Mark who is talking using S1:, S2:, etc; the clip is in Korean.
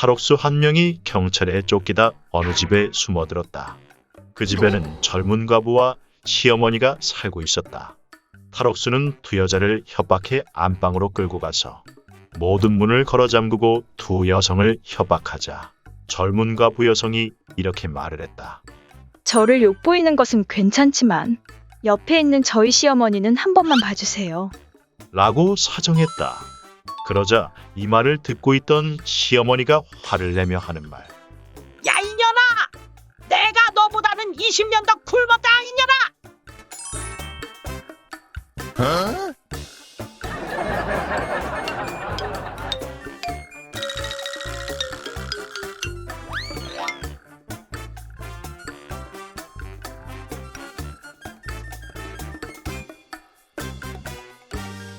S1: 탈옥수 한 명이 경찰에 쫓기다 어느 집에 숨어들었다. 그 집에는 젊은 과부와 시어머니가 살고 있었다. 탈옥수는 두 여자를 협박해 안방으로 끌고 가서 모든 문을 걸어 잠그고 두 여성을 협박하자 젊은 과부 여성이 이렇게 말을 했다.
S2: 저를 욕보이는 것은 괜찮지만 옆에 있는 저희 시어머니는 한 번만 봐주세요.
S1: 라고 사정했다. 그러자 이 말을 듣고 있던 시어머니가 화를 내며 하는 말.
S3: 야 이년아! 내가 너보다는 20년 더 굶었다 이년아